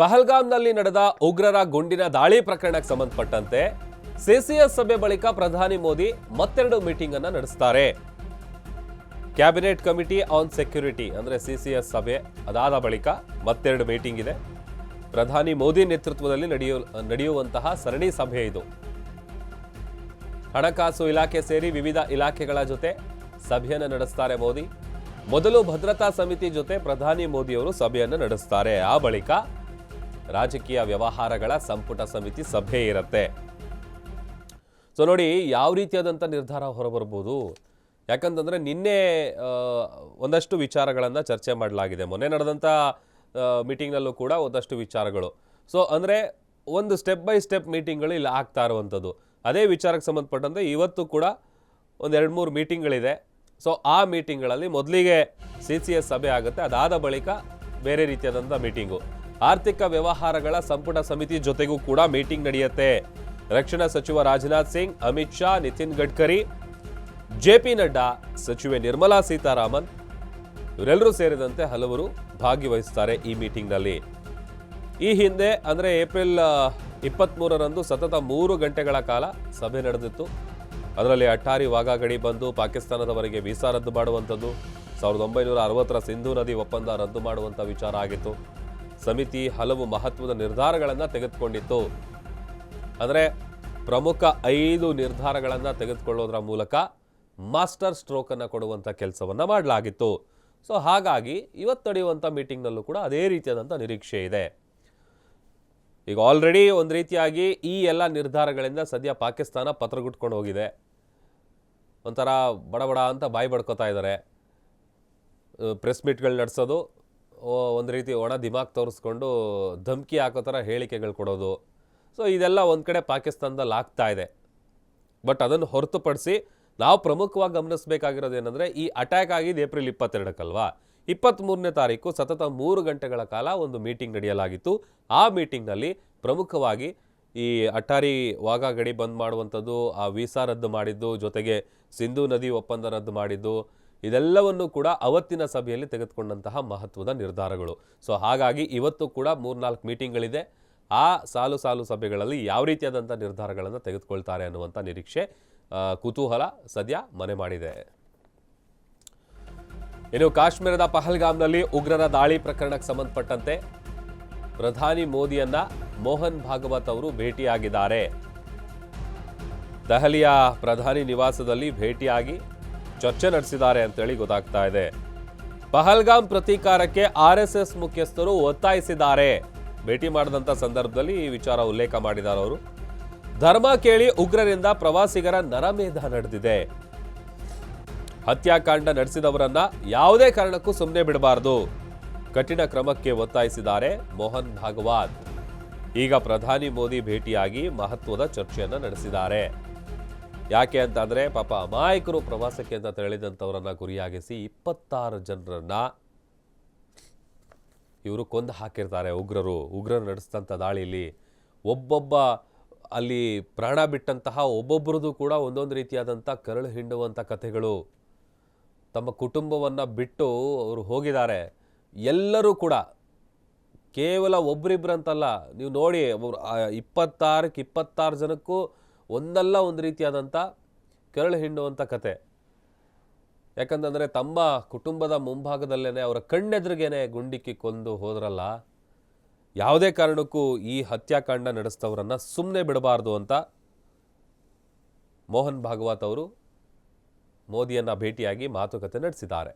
ಪಹಲ್ಗಾಮ್ನಲ್ಲಿ ನಡೆದ ಉಗ್ರರ ಗುಂಡಿನ ದಾಳಿ ಪ್ರಕರಣಕ್ಕೆ ಸಂಬಂಧಪಟ್ಟಂತೆ ಸಿಸಿಎಸ್ ಸಭೆ ಬಳಿಕ ಪ್ರಧಾನಿ ಮೋದಿ ಮತ್ತೆರಡು ಮೀಟಿಂಗ್ ಅನ್ನು ನಡೆಸ್ತಾರೆ. ಕ್ಯಾಬಿನೆಟ್ ಕಮಿಟಿ ಆನ್ ಸೆಕ್ಯೂರಿಟಿ ಅಂದ್ರೆ ಸಿಸಿಎಸ್ ಸಭೆ ಅದಾದ ಬಳಿಕ ಮತ್ತೆರಡು ಮೀಟಿಂಗ್ ಇದೆ. ಪ್ರಧಾನಿ ಮೋದಿ ನೇತೃತ್ವದಲ್ಲಿ ನಡೆಯು, ನಡೆಯುವಂತಹ ಸರಣಿ ಸಭೆ ಇದು. ಹಣಕಾಸು ಇಲಾಖೆ ಸೇರಿ ವಿವಿಧ ಇಲಾಖೆಗಳ ಜೊತೆ ಸಭೆಯನ್ನು ನಡೆಸ್ತಾರೆ ಮೋದಿ. ಮೊದಲು ಭದ್ರತಾ ಸಮಿತಿ ಜೊತೆ ಪ್ರಧಾನಿ ಮೋದಿಯವರು ಸಭೆಯನ್ನು ನಡೆಸ್ತಾರೆ. ಆ ಬಳಿಕ ರಾಜಕೀಯ ವ್ಯವಹಾರಗಳ ಸಂಪುಟ ಸಮಿತಿ ಸಭೆ ಇರುತ್ತೆ. ಸೊ ನೋಡಿ ಯಾವ ರೀತಿಯಾದಂಥ ನಿರ್ಧಾರ ಹೊರಬರ್ಬೋದು? ಯಾಕಂತಂದರೆ ನಿನ್ನೆ ಒಂದಷ್ಟು ವಿಚಾರಗಳನ್ನು ಚರ್ಚೆ ಮಾಡಲಾಗಿದೆ. ಮೊನ್ನೆ ನಡೆದಂಥ ಮೀಟಿಂಗ್ನಲ್ಲೂ ಕೂಡ ಒಂದಷ್ಟು ವಿಚಾರಗಳು. ಸೊ ಅಂದರೆ ಒಂದು ಸ್ಟೆಪ್ ಬೈ ಸ್ಟೆಪ್ ಮೀಟಿಂಗ್ಗಳು ಇಲ್ಲಿ ಆಗ್ತಾ ಇರುವಂಥದ್ದು. ಅದೇ ವಿಚಾರಕ್ಕೆ ಸಂಬಂಧಪಟ್ಟಂತೆ ಇವತ್ತು ಕೂಡ ಒಂದು ಎರಡು ಮೂರು ಮೀಟಿಂಗ್ಗಳಿದೆ. ಸೊ ಆ ಮೀಟಿಂಗ್ಗಳಲ್ಲಿ ಮೊದಲಿಗೆ ಸಿ ಸಿ ಎಸ್ ಸಭೆ ಆಗುತ್ತೆ. ಅದಾದ ಬಳಿಕ ಬೇರೆ ರೀತಿಯಾದಂಥ ಮೀಟಿಂಗು. ಆರ್ಥಿಕ ವ್ಯವಹಾರಗಳ ಸಂಪುಟ ಸಮಿತಿ ಜೊತೆಗೂ ಕೂಡ ಮೀಟಿಂಗ್ ನಡೆಯುತ್ತೆ. ರಕ್ಷಣಾ ಸಚಿವ ರಾಜನಾಥ್ ಸಿಂಗ್, ಅಮಿತ್ ಶಾ, ನಿತಿನ್ ಗಡ್ಕರಿ, ಜೆ ಪಿ ನಡ್ಡಾ, ಸಚಿವೆ ನಿರ್ಮಲಾ ಸೀತಾರಾಮನ್ ಇವರೆಲ್ಲರೂ ಸೇರಿದಂತೆ ಹಲವರು ಭಾಗವಹಿಸ್ತಾರೆ ಈ ಮೀಟಿಂಗ್ನಲ್ಲಿ. ಈ ಹಿಂದೆ ಅಂದರೆ ಏಪ್ರಿಲ್ ಇಪ್ಪತ್ತ್ಮೂರರಂದು ಸತತ ಮೂರು ಗಂಟೆಗಳ ಕಾಲ ಸಭೆ ನಡೆದಿತ್ತು. ಅದರಲ್ಲಿ ಅಟ್ಟಾರಿ ವಾಘಾ ಬಂದು ಪಾಕಿಸ್ತಾನದವರೆಗೆ ವೀಸಾ ರದ್ದು ಮಾಡುವಂಥದ್ದು, ಸಾವಿರದ ಒಂಬೈನೂರ ಅರವತ್ತರ ಸಿಂಧೂ ನದಿ ಒಪ್ಪಂದ ರದ್ದು ಮಾಡುವಂಥ ವಿಚಾರ ಆಗಿತ್ತು. ಸಮಿತಿ ಹಲವು ಮಹತ್ವದ ನಿರ್ಧಾರಗಳನ್ನು ತೆಗೆದುಕೊಂಡಿತ್ತು. ಅಂದರೆ ಪ್ರಮುಖ ಐದು ನಿರ್ಧಾರಗಳನ್ನು ತೆಗೆದುಕೊಳ್ಳೋದ್ರ ಮೂಲಕ ಮಾಸ್ಟರ್ ಸ್ಟ್ರೋಕನ್ನು ಕೊಡುವಂಥ ಕೆಲಸವನ್ನು ಮಾಡಲಾಗಿತ್ತು. ಸೊ ಹಾಗಾಗಿ ಇವತ್ತು ನಡೆಯುವಂಥ ಮೀಟಿಂಗ್ನಲ್ಲೂ ಕೂಡ ಅದೇ ರೀತಿಯಾದಂಥ ನಿರೀಕ್ಷೆ ಇದೆ. ಈಗ ಆಲ್ರೆಡಿ ಒಂದು ರೀತಿಯಾಗಿ ಈ ಎಲ್ಲ ನಿರ್ಧಾರಗಳಿಂದ ಸದ್ಯ ಪಾಕಿಸ್ತಾನ ಪತ್ರಗುಟ್ಕೊಂಡು ಹೋಗಿದೆ. ಒಂಥರ ಬಡಬಡ ಅಂತ ಬಾಯಿ ಬಡ್ಕೋತಾ ಇದ್ದಾರೆ ಪ್ರೆಸ್ ಮೀಟ್ಗಳು ನಡೆಸೋದು ಒಂದು ರೀತಿ ಒಣ ದಿಮಾಗ್ ತೋರಿಸ್ಕೊಂಡು ಧಮಕಿ ಹಾಕೋ ಥರ ಹೇಳಿಕೆಗಳು ಕೊಡೋದು. ಸೊ, ಇದೆಲ್ಲ ಒಂದು ಕಡೆ ಪಾಕಿಸ್ತಾನದಲ್ಲಿ ಆಗ್ತಾ ಇದೆ. ಬಟ್ ಅದನ್ನು ಹೊರತುಪಡಿಸಿ ನಾವು ಪ್ರಮುಖವಾಗಿ ಗಮನಿಸಬೇಕಾಗಿರೋದು ಏನಂದರೆ, ಈ ಅಟ್ಯಾಕ್ ಆಗಿದ್ದು ಏಪ್ರಿಲ್ ಇಪ್ಪತ್ತೆರಡಕ್ಕಲ್ವಾ? ಇಪ್ಪತ್ತ್ಮೂರನೇ ತಾರೀಕು ಸತತ ಮೂರು ಗಂಟೆಗಳ ಕಾಲ ಒಂದು ಮೀಟಿಂಗ್ ನಡೆಯಲಾಗಿತ್ತು. ಆ ಮೀಟಿಂಗ್ನಲ್ಲಿ ಪ್ರಮುಖವಾಗಿ ಈ ಅಟ್ಟಾರಿ ವಾಘಾ ಗಡಿ ಬಂದ್ ಮಾಡುವಂಥದ್ದು, ಆ ವೀಸಾ ರದ್ದು ಮಾಡಿದ್ದು, ಜೊತೆಗೆ ಸಿಂಧೂ ನದಿ ಒಪ್ಪಂದ ರದ್ದು ಮಾಡಿದ್ದು ಇದೆಲ್ಲವನ್ನು ಕೂಡ ಅವತ್ತಿನ ಸಭೆಯಲ್ಲಿ ತೆಗೆದುಕೊಂಡಂತಹ ಮಹತ್ವದ ನಿರ್ಧಾರಗಳು. ಸೊ ಹಾಗಾಗಿ ಇವತ್ತು ಕೂಡ ಮೂರ್ನಾಲ್ಕು ಮೀಟಿಂಗ್ಗಳಿದೆ. ಆ ಸಾಲು ಸಾಲು ಸಭೆಗಳಲ್ಲಿ ಯಾವ ರೀತಿಯಾದಂಥ ನಿರ್ಧಾರಗಳನ್ನು ತೆಗೆದುಕೊಳ್ತಾರೆ ಅನ್ನುವಂಥ ನಿರೀಕ್ಷೆ ಕುತೂಹಲ ಸದ್ಯ ಮನೆ ಮಾಡಿದೆ. ಇನ್ನು ಕಾಶ್ಮೀರದ ಪಹಲ್ಗಾಮ್ನಲ್ಲಿ ಉಗ್ರರ ದಾಳಿ ಪ್ರಕರಣಕ್ಕೆ ಸಂಬಂಧಪಟ್ಟಂತೆ ಪ್ರಧಾನಿ ಮೋದಿಯನ್ನ ಮೋಹನ್ ಭಾಗವತ್ ಅವರು ಭೇಟಿಯಾಗಿದ್ದಾರೆ. ದೆಹಲಿಯ ಪ್ರಧಾನಿ ನಿವಾಸದಲ್ಲಿ ಭೇಟಿಯಾಗಿ ಚರ್ಚೆ ನಡೆಸಿದ್ದಾರೆ ಅಂತೇಳಿ ಗೊತ್ತಾಗ್ತಾ ಇದೆ. ಪಹಲ್ಗಾಮ್ ಪ್ರತೀಕಾರಕ್ಕೆ ಆರ್ ಎಸ್ ಮುಖ್ಯಸ್ಥರು ಒತ್ತಾಯಿಸಿದ್ದಾರೆ. ಭೇಟಿ ಮಾಡಿದಂಥ ಸಂದರ್ಭದಲ್ಲಿ ಈ ವಿಚಾರ ಉಲ್ಲೇಖ ಮಾಡಿದ್ದಾರೆ ಅವರು. ಧರ್ಮ ಕೇಳಿ ಉಗ್ರರಿಂದ ಪ್ರವಾಸಿಗರ ನರಮೇಧ ನಡೆದಿದೆ. ಹತ್ಯಾಕಾಂಡ ನಡೆಸಿದವರನ್ನ ಯಾವುದೇ ಕಾರಣಕ್ಕೂ ಸುಮ್ಮನೆ ಬಿಡಬಾರದು. ಕಠಿಣ ಕ್ರಮಕ್ಕೆ ಒತ್ತಾಯಿಸಿದ್ದಾರೆ ಮೋಹನ್ ಭಾಗವತ್. ಈಗ ಪ್ರಧಾನಿ ಮೋದಿ ಭೇಟಿಯಾಗಿ ಮಹತ್ವದ ಚರ್ಚೆಯನ್ನು ನಡೆಸಿದ್ದಾರೆ. ಯಾಕೆ ಅಂತಂದ್ರೆ ಪಾಪ ಅಮಾಯಕರು ಪ್ರವಾಸಕ್ಕೆ ಅಂತ ತೆರಳಿದಂಥವರನ್ನು ಗುರಿಯಾಗಿಸಿ ಇಪ್ಪತ್ತಾರು ಜನರನ್ನ ಇವರು ಕೊಂದು ಹಾಕಿರ್ತಾರೆ ಉಗ್ರರು. ಉಗ್ರರು ನಡೆಸಿದಂಥ ದಾಳಿಯಲ್ಲಿ ಒಬ್ಬೊಬ್ಬ ಅಲ್ಲಿ ಪ್ರಾಣ ಬಿಟ್ಟಂತಹ ಒಬ್ಬೊಬ್ಬರದು ಕೂಡ ಒಂದೊಂದು ರೀತಿಯಾದಂಥ ಕರಳು ಹಿಂಡುವಂಥ ಕಥೆಗಳು. ತಮ್ಮ ಕುಟುಂಬವನ್ನು ಬಿಟ್ಟು ಅವರು ಹೋಗಿದ್ದಾರೆ. ಎಲ್ಲರೂ ಕೂಡ ಕೇವಲ ಒಬ್ರಿಬ್ರಂತಲ್ಲ, ನೀವು ನೋಡಿ ಇಪ್ಪತ್ತಾರಕ್ಕೆ ಇಪ್ಪತ್ತಾರು ಜನಕ್ಕೂ ಒಂದಲ್ಲ ಒಂದು ರೀತಿಯಾದಂಥ ಕೆರಳು ಹಿಂಡುವಂಥ ಕತೆ. ಯಾಕಂತಂದರೆ ತಮ್ಮ ಕುಟುಂಬದ ಮುಂಭಾಗದಲ್ಲೇ ಅವರ ಕಣ್ಣೆದುರಿಗೇನೆ ಗುಂಡಿಕ್ಕಿ ಕೊಂದು ಹೋದ್ರಲ್ಲ, ಯಾವುದೇ ಕಾರಣಕ್ಕೂ ಈ ಹತ್ಯಾಕಾಂಡ ನಡೆಸ್ತವ್ರನ್ನು ಸುಮ್ಮನೆ ಬಿಡಬಾರ್ದು ಅಂತ ಮೋಹನ್ ಭಾಗವತ್ ಅವರು ಮೋದಿಯನ್ನು ಭೇಟಿಯಾಗಿ ಮಾತುಕತೆ ನಡೆಸಿದ್ದಾರೆ.